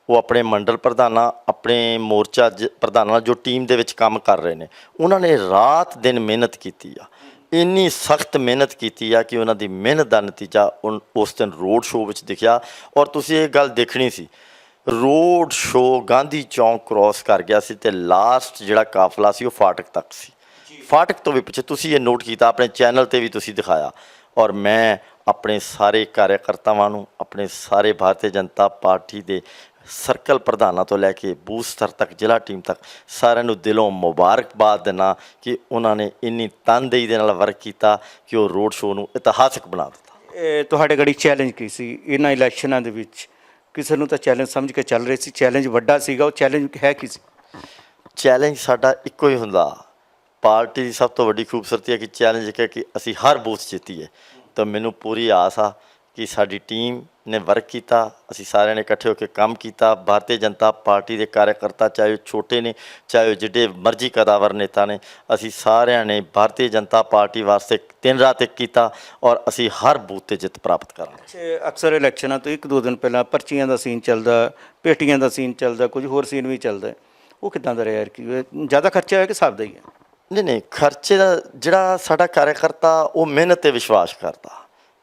B: ਉਹ ਆਪਣੇ ਮੰਡਲ ਪ੍ਰਧਾਨਾਂ ਆਪਣੇ ਮੋਰਚਾ ਪ੍ਰਧਾਨਾਂ ਨਾਲ ਜੋ ਟੀਮ ਦੇ ਵਿੱਚ ਕੰਮ ਕਰ ਰਹੇ ਨੇ ਉਹਨਾਂ ਨੇ ਰਾਤ ਦਿਨ ਮਿਹਨਤ ਕੀਤੀ ਆ। ਇੰਨੀ ਸਖਤ ਮਿਹਨਤ ਕੀਤੀ ਆ ਕਿ ਉਹਨਾਂ ਦੀ ਮਿਹਨਤ ਦਾ ਨਤੀਜਾ ਉਸ ਦਿਨ ਰੋਡ ਸ਼ੋਅ ਵਿੱਚ ਦਿਖਿਆ। ਔਰ ਤੁਸੀਂ ਇਹ ਗੱਲ ਦੇਖਣੀ ਸੀ ਰੋਡ ਸ਼ੋਅ ਗਾਂਧੀ ਚੌਂਕ ਕ੍ਰਾਸ ਕਰ ਗਿਆ ਸੀ ਤੇ ਲਾਸਟ ਜਿਹੜਾ ਕਾਫਲਾ ਸੀ ਉਹ ਫਾਟਕ ਤੱਕ ਸੀ। ਫਾਟਕ ਤੋਂ ਵੀ ਪਿੱਛੇ ਤੁਸੀਂ ਇਹ ਨੋਟ ਕੀਤਾ ਆਪਣੇ ਚੈਨਲ ਤੇ ਵੀ ਤੁਸੀਂ ਦਿਖਾਇਆ। ਔਰ ਮੈਂ ਆਪਣੇ ਸਾਰੇ ਕਾਰਜਕਰਤਾਵਾਂ ਨੂੰ ਆਪਣੇ ਸਾਰੇ ਭਾਰਤੀ ਜਨਤਾ ਪਾਰਟੀ ਦੇ ਸਰਕਲ ਪ੍ਰਧਾਨਾਂ ਤੋਂ ਲੈ ਕੇ ਬੂਥ ਸਤਰ ਤੱਕ ਜ਼ਿਲ੍ਹਾ ਟੀਮ ਤੱਕ ਸਾਰਿਆਂ ਨੂੰ ਦਿਲੋਂ ਮੁਬਾਰਕਬਾਦ ਦੇਣਾ ਕਿ ਉਹਨਾਂ ਨੇ ਇੰਨੀ ਤਨਦੇਹੀ ਦੇ ਨਾਲ ਵਰਕ ਕੀਤਾ ਕਿ ਉਹ ਰੋਡ ਸ਼ੋਅ ਨੂੰ ਇਤਿਹਾਸਕ ਬਣਾ ਦਿੱਤਾ।
A: ਇਹ ਤੁਹਾਡੇ ਗੜੀ ਚੈਲੰਜ ਕੀ ਸੀ? ਇਹਨਾਂ ਇਲੈਕਸ਼ਨਾਂ ਦੇ ਵਿੱਚ ਕਿਸੇ ਨੂੰ ਤਾਂ ਚੈਲੰਜ ਸਮਝ ਕੇ ਚੱਲ ਰਹੇ ਸੀ ਚੈਲੰਜ ਵੱਡਾ ਸੀਗਾ ਉਹ ਚੈਲੰਜ ਹੈ ਕੀ ਸੀ?
B: ਚੈਲੰਜ ਸਾਡਾ ਇੱਕੋ ਹੀ ਹੁੰਦਾ। ਪਾਰਟੀ ਦੀ ਸਭ ਤੋਂ ਵੱਡੀ ਖੂਬਸੂਰਤੀ ਹੈ ਕਿ ਚੈਲੰਜ ਹੈ ਕਿ ਅਸੀਂ ਹਰ ਬੂਥ ਜਿੱਤੀਏ। ਤਾਂ ਮੈਨੂੰ ਪੂਰੀ ਆਸ ਆ ਕਿ ਸਾਡੀ ਟੀਮ ਨੇ ਵਰਕ ਕੀਤਾ, ਅਸੀਂ ਸਾਰਿਆਂ ਨੇ ਇਕੱਠੇ ਹੋ ਕੇ ਕੰਮ ਕੀਤਾ, ਭਾਰਤੀ ਜਨਤਾ ਪਾਰਟੀ ਦੇ ਕਾਰਜਕਰਤਾ ਚਾਹੇ ਉਹ ਛੋਟੇ ਨੇ, ਚਾਹੇ ਉਹ ਜਿਹੜੇ ਮਰਜ਼ੀ ਕਦਾਵਰ ਨੇਤਾ ਨੇ, ਅਸੀਂ ਸਾਰਿਆਂ ਨੇ ਭਾਰਤੀ ਜਨਤਾ ਪਾਰਟੀ ਵਾਸਤੇ ਦਿਨ ਰਾਤ ਇੱਕ ਕੀਤਾ ਔਰ ਅਸੀਂ ਹਰ ਬੂਥ ਤੇ ਜਿੱਤ ਪ੍ਰਾਪਤ ਕਰਾਂਗੇ।
A: ਅਕਸਰ ਇਲੈਕਸ਼ਨਾਂ ਤੋਂ ਇੱਕ ਦੋ ਦਿਨ ਪਹਿਲਾਂ ਪਰਚੀਆਂ ਦਾ ਸੀਨ ਚੱਲਦਾ, ਪੇਟੀਆਂ ਦਾ ਸੀਨ ਚੱਲਦਾ, ਕੁਝ ਹੋਰ ਸੀਨ ਵੀ ਚੱਲਦਾ। ਉਹ ਕਿਦਾਂ ਦਾ ਰਿਹਾ ਯਾਰ ਕੀ ਜ਼ਿਆਦਾ ਖਰਚਾ ਹੋਇਆ ਕਿ ਹਿਸਾਬ ਦਾ ਹੀ ਹੈ?
B: ਨਹੀਂ ਨਹੀਂ, ਖਰਚੇ ਦਾ ਜਿਹੜਾ ਸਾਡਾ ਕਾਰਜਕਰਤਾ, ਉਹ ਮਿਹਨਤ ਤੇ ਵਿਸ਼ਵਾਸ ਕਰਦਾ।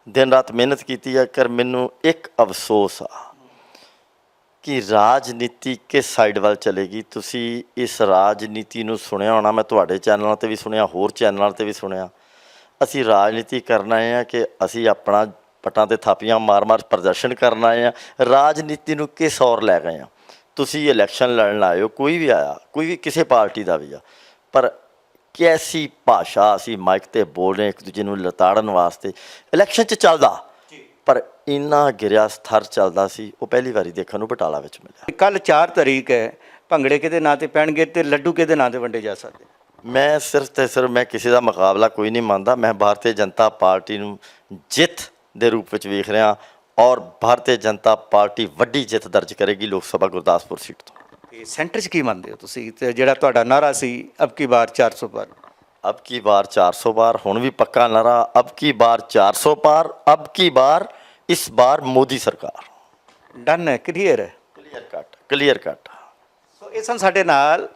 B: ਦਿਨ ਰਾਤ ਮਿਹਨਤ ਕੀਤੀ ਆ ਕਰ ਮੈਨੂੰ ਇੱਕ ਅਫਸੋਸ ਆ ਕਿ ਰਾਜਨੀਤੀ ਕਿਸ ਸਾਈਡ ਵੱਲ ਚਲੇਗੀ? ਤੁਸੀਂ ਇਸ ਰਾਜਨੀਤੀ ਨੂੰ ਸੁਣਿਆ ਹੋਣਾ, ਮੈਂ ਤੁਹਾਡੇ ਚੈਨਲਾਂ ਤੇ ਵੀ ਸੁਣਿਆ, ਹੋਰ ਚੈਨਲਾਂ ਤੇ ਵੀ ਸੁਣਿਆ। ਅਸੀਂ ਰਾਜਨੀਤੀ ਕਰਨਾ ਆਏ ਆ ਕਿ ਅਸੀਂ ਆਪਣਾ ਪਟਾਂ ਤੇ ਥਾਪੀਆਂ ਮਾਰ-ਮਾਰ ਪ੍ਰਦਰਸ਼ਨ ਕਰਨਾ ਆਏ ਆ ਰਾਜਨੀਤੀ ਨੂੰ ਕਿਸ ਔਰ ਲੈ ਗਏ ਆ ਤੁਸੀਂ ਇਲੈਕਸ਼ਨ ਲੜਨ ਆਏ ਹੋ, ਕੋਈ ਵੀ ਆਇਆ, ਕੋਈ ਵੀ ਕਿਸੇ ਪਾਰਟੀ ਦਾ ਵੀ ਆ। ਪਰ ਕੈਸੀ ਭਾਸ਼ਾ ਅਸੀਂ ਮਾਈਕ ਤੇ ਬੋਲ ਰਹੇ ਇੱਕ ਦੂਜੇ ਨੂੰ ਲਤਾੜਨ ਵਾਸਤੇ। ਇਲੈਕਸ਼ਨ 'ਚ ਚੱਲਦਾ। ਪਰ ਇੰਨਾ ਗਿਰਿਆ ਸਥਰ ਚੱਲਦਾ ਸੀ ਉਹ ਪਹਿਲੀ ਵਾਰੀ ਦੇਖਣ ਨੂੰ ਬਟਾਲਾ ਵਿੱਚ ਮਿਲਿਆ।
A: ਕੱਲ 4 ਤਰੀਕ ਹੈ ਭੰਗੜੇ ਕਿਹਦੇ ਨਾਂ ਤੇ ਪੈਣਗੇ ਤੇ ਲੱਡੂ ਕਿਹਦੇ ਨਾਂ ਤੇ ਵੰਡੇ ਜਾ ਸਕਦੇ?
B: ਮੈਂ ਸਿਰਫ ਤੇ ਸਿਰਫ ਮੈਂ ਕਿਸੇ ਦਾ ਮੁਕਾਬਲਾ ਕੋਈ ਨਹੀਂ ਮੰਨਦਾ। ਮੈਂ ਭਾਰਤੀ ਜਨਤਾ ਪਾਰਟੀ ਨੂੰ ਜਿੱਤ ਦੇ ਰੂਪ ਵਿੱਚ ਵੇਖ ਰਿਹਾ ਔਰ ਭਾਰਤੀ ਜਨਤਾ ਪਾਰਟੀ ਵੱਡੀ ਜਿੱਤ ਦਰਜ ਕਰੇਗੀ ਲੋਕ ਸਭਾ ਗੁਰਦਾਸਪੁਰ ਸੀਟ ਤੋਂ।
A: ਤੇ ਸੈਂਟਰ 'ਚ ਕੀ ਮੰਨਦੇ ਹੋ ਤੁਸੀਂ? ਤੇ ਜਿਹੜਾ ਤੁਹਾਡਾ ਨਾਰਾ ਸੀ ਅਬ ਕੀ ਬਾਰ 400 ਪਾਰ
B: ਅਬ ਕੀ ਬਾਰ 400 ਬਾਰ? ਹੁਣ ਵੀ ਪੱਕਾ ਨਾਰਾ ਅਬ ਕੀ ਬਾਰ 400 ਪਾਰ ਅਬ ਕੀ ਬਾਰ ਇਸ ਬਾਰ ਮੋਦੀ ਸਰਕਾਰ।
A: ਡਨ ਹੈ ਕਲੀਅਰ ਹੈ?
B: ਕਲੀਅਰ ਕੱਟ ਕਲੀਅਰ ਕੱਟ
A: ਸੋ ਇਹ ਸਨ ਸਾਡੇ ਨਾਲ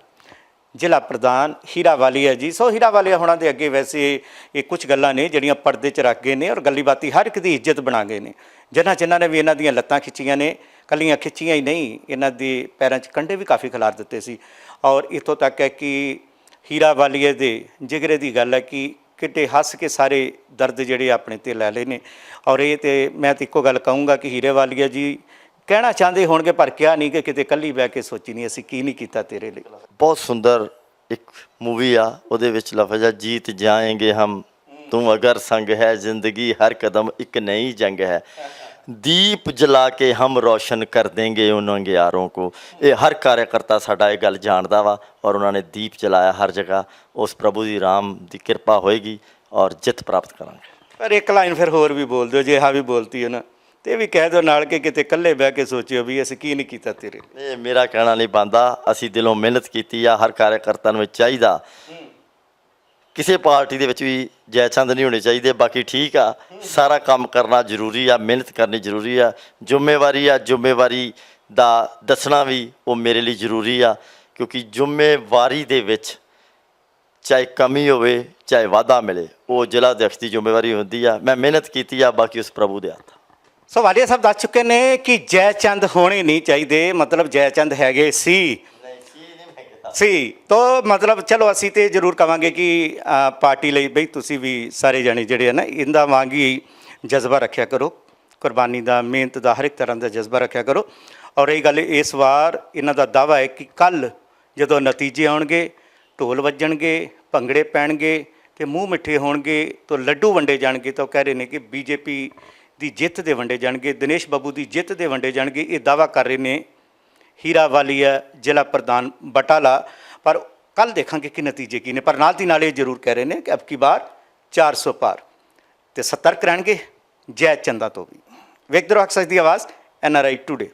A: ਜ਼ਿਲ੍ਹਾ ਪ੍ਰਧਾਨ ਹੀਰਾ ਵਾਲੀਆ ਜੀ। ਸੋ ਹੀਰਾ ਵਾਲੀਆ ਹੁਣਾਂ ਦੇ ਅੱਗੇ ਵੈਸੇ ਇਹ ਕੁਝ ਗੱਲਾਂ ਨੇ ਜਿਹੜੀਆਂ ਪਰਦੇ 'ਚ ਰੱਖ ਗਏ ਨੇ ਔਰ ਗੱਲੀਬਾਤੀ ਹਰ ਇੱਕ ਦੀ ਇੱਜ਼ਤ ਬਣਾ ਗਏ ਨੇ। ਜਿਨ੍ਹਾਂ ਜਿਨ੍ਹਾਂ ਨੇ ਵੀ ਇਹਨਾਂ ਦੀਆਂ ਲੱਤਾਂ ਖਿੱਚੀਆਂ ਨੇ। ਕੱਲੀਆਂ ਖਿੱਚੀਆਂ ਹੀ ਨਹੀਂ, ਇਹਨਾਂ ਦੇ ਪੈਰਾਂ 'ਚ ਕੰਡੇ ਵੀ ਕਾਫੀ ਖਿਲਾਰ ਦਿੱਤੇ ਸੀ। ਔਰ ਇਤੋਂ ਤੱਕ ਹੈ ਕਿ ਹੀਰਾ ਵਾਲੀਏ ਦੇ ਜਿਗਰੇ ਦੀ ਗੱਲ ਹੈ ਕਿ ਕਿਤੇ ਹੱਸ ਕੇ ਸਾਰੇ ਦਰਦ ਜਿਹੜੇ ਆਪਣੇ ਤੇ ਲੈ ਲਏ ਨੇ। ਔਰ ਇਹ ਤੇ ਮੈਂ ਤਾਂ ਇੱਕੋ ਗੱਲ ਕਹੂੰਗਾ ਕਿ ਹੀਰੇ ਵਾਲੀਆ ਜੀ ਕਹਿਣਾ ਚਾਹੁੰਦੇ ਹੋਣਗੇ ਪਰ ਕਿਹਾ ਨਹੀਂ ਕਿ ਕਿਤੇ ਕੱਲੀ ਬਹਿ ਕੇ ਸੋਚੀ ਨਹੀਂ, ਅਸੀਂ ਕੀ ਨਹੀਂ ਕੀਤਾ ਤੇਰੇ ਲਈ।
B: ਬਹੁਤ ਸੁੰਦਰ ਇੱਕ ਮੂਵੀ ਆ, ਉਹਦੇ ਵਿੱਚ ਲਫ਼ਜ਼ ਆ, ਜੀਤ ਜਾਏਂਗੇ ਹਮ, ਤੂੰ ਅਗਰ ਸੰਗ ਹੈ ਜ਼ਿੰਦਗੀ, ਹਰ ਕਦਮ ਇੱਕ ਨਈ ਜੰਗ ਹੈ। ਦੀਪ ਜਲਾ ਕੇ ਹਮ ਰੋਸ਼ਨ ਕਰ ਦੇਂਗੇ ਉਹਨਾਂ ਗਿਆਰੋਂ ਕੋ। ਇਹ ਹਰ ਕਾਰਜਕਰਤਾ ਸਾਡਾ ਇਹ ਗੱਲ ਜਾਣਦਾ ਵਾ ਔਰ ਉਹਨਾਂ ਨੇ ਦੀਪ ਜਲਾਇਆ ਹਰ ਜਗ੍ਹਾ। ਉਸ ਪ੍ਰਭੂ ਦੀ ਰਾਮ ਦੀ ਕਿਰਪਾ ਹੋਏਗੀ ਔਰ ਜਿੱਤ ਪ੍ਰਾਪਤ ਕਰਾਂਗੇ।
A: ਪਰ ਇੱਕ ਲਾਈਨ ਫਿਰ ਹੋਰ ਵੀ ਬੋਲ ਦਿਓ ਜੇ ਹਾਂ ਵੀ ਬੋਲਤੀ ਹੈ ਨਾ। ਤੇ ਇਹ ਵੀ ਕਹਿ ਦਿਓ ਨਾਲ ਕਿ ਕਿਤੇ ਇਕੱਲੇ ਬਹਿ ਕੇ ਸੋਚਿਓ ਵੀ ਅਸੀਂ ਕੀ ਨਹੀਂ ਕੀਤਾ ਤੇਰੇ।
B: ਇਹ ਮੇਰਾ ਕਹਿਣਾ ਨਹੀਂ ਬੰਦਾ ਅਸੀਂ ਦਿਲੋਂ ਮਿਹਨਤ ਕੀਤੀ ਆ ਹਰ ਕਾਰਜਕਰਤਾ ਨੂੰ ਚਾਹੀਦਾ। ਕਿਸੇ ਪਾਰਟੀ ਦੇ ਵਿੱਚ ਵੀ ਜੈਚੰਦ ਨਹੀਂ ਹੋਣੇ ਚਾਹੀਦੇ, ਬਾਕੀ ਠੀਕ ਆ। ਸਾਰਾ ਕੰਮ ਕਰਨਾ ਜ਼ਰੂਰੀ ਆ, ਮਿਹਨਤ ਕਰਨੀ ਜ਼ਰੂਰੀ ਆ। ਜ਼ਿੰਮੇਵਾਰੀ ਆ, ਜ਼ਿੰਮੇਵਾਰੀ ਦਾ ਦੱਸਣਾ ਵੀ ਉਹ ਮੇਰੇ ਲਈ ਜ਼ਰੂਰੀ ਆ, ਕਿਉਂਕਿ ਜ਼ਿੰਮੇਵਾਰੀ ਦੇ ਵਿੱਚ ਚਾਹੇ ਕਮੀ ਹੋਵੇ, ਚਾਹੇ ਵਾਧਾ ਮਿਲੇ, ਉਹ ਜ਼ਿਲ੍ਹਾ ਅਧਿਕਸ਼ ਦੀ ਜ਼ਿੰਮੇਵਾਰੀ ਹੁੰਦੀ ਆ। ਮੈਂ ਮਿਹਨਤ ਕੀਤੀ ਆ, ਬਾਕੀ ਉਸ ਪ੍ਰਭੂ ਦੇ ਹੱਥ
A: ਸੋ ਵਾਲੀਆ ਸਾਹਿਬ, ਦੱਸ ਚੁੱਕੇ ਨੇ ਕਿ ਜੈ ਚੰਦ ਹੋਣੇ ਨਹੀਂ ਚਾਹੀਦੇ, ਮਤਲਬ ਜੈ ਚੰਦ ਹੈਗੇ ਸੀ। ਸੀ। ਤੋ ਮਤਲਬ ਚਲੋ ਅਸੀਂ ਤੇ ਜ਼ਰੂਰ ਕਵਾਂਗੇ ਕਿ ਪਾਰਟੀ ਲਈ ਬਈ ਤੁਸੀਂ ਵੀ ਸਾਰੇ ਜਾਣੇ ਜਿਹੜੇ ਆ ਨਾ, ਇਹਦਾ ਵਾਂਗੀ ਜਜ਼ਬਾ ਰੱਖਿਆ ਕਰੋ। ਕੁਰਬਾਨੀ ਦਾ, ਮਿਹਨਤ ਦਾ, ਹਰ ਇੱਕ ਤਰ੍ਹਾਂ ਦਾ ਜਜ਼ਬਾ ਰੱਖਿਆ ਕਰੋ। ਔਰ ਇਹ ਗੱਲ ਇਸ ਵਾਰ ਇਹਨਾਂ ਦਾ ਦਾਵਾ ਹੈ ਕਿ ਕੱਲ ਜਦੋਂ ਨਤੀਜੇ ਆਉਣਗੇ, ਢੋਲ ਵੱਜਣਗੇ, ਭੰਗੜੇ ਪੈਣਗੇ ਤੇ ਮੂੰਹ ਮਿੱਠੇ ਹੋਣਗੇ, ਤਾਂ ਲੱਡੂ ਵੰਡੇ ਜਾਣਗੇ, ਤਾਂ ਉਹ ਕਹਿ ਰਹੇ ਨੇ ਕਿ ਬੀਜੇਪੀ ਦੀ ਜਿੱਤ ਦੇ ਵੰਡੇ ਜਾਣਗੇ, ਦਿਨੇਸ਼ ਬਾਬੂ ਦੀ ਜਿੱਤ ਦੇ ਵੰਡੇ ਜਾਣਗੇ, ਇਹ ਦਾਵਾ ਕਰ ਰਹੇ ਨੇ ਹੀਰਾ ਵਾਲੀਆ ਜ਼ਿਲ੍ਹਾ ਪ੍ਰਧਾਨ ਬਟਾਲਾ। ਪਰ ਕੱਲ ਦੇਖਾਂਗੇ ਕਿ ਨਤੀਜੇ ਕੀ ਨੇ। ਪਰ ਨਾਲ ਦੀ ਨਾਲ ਇਹ ਜ਼ਰੂਰ ਕਹਿ ਰਹੇ ਨੇ ਕਿ ਅਬ ਕੀ ਬਾਰ 400 ਪਾਰ ਤੇ ਸਤਰਕ ਰਹਿਣਗੇ ਜੈ ਚੰਦਾ ਤੋਂ ਵੀ। ਵੇਖਦੇ ਰਹੋ ਅਕਸਰ ਦੀ ਆਵਾਜ਼, ਐਨ ਆਰ ਆਈ ਟੂਡੇ।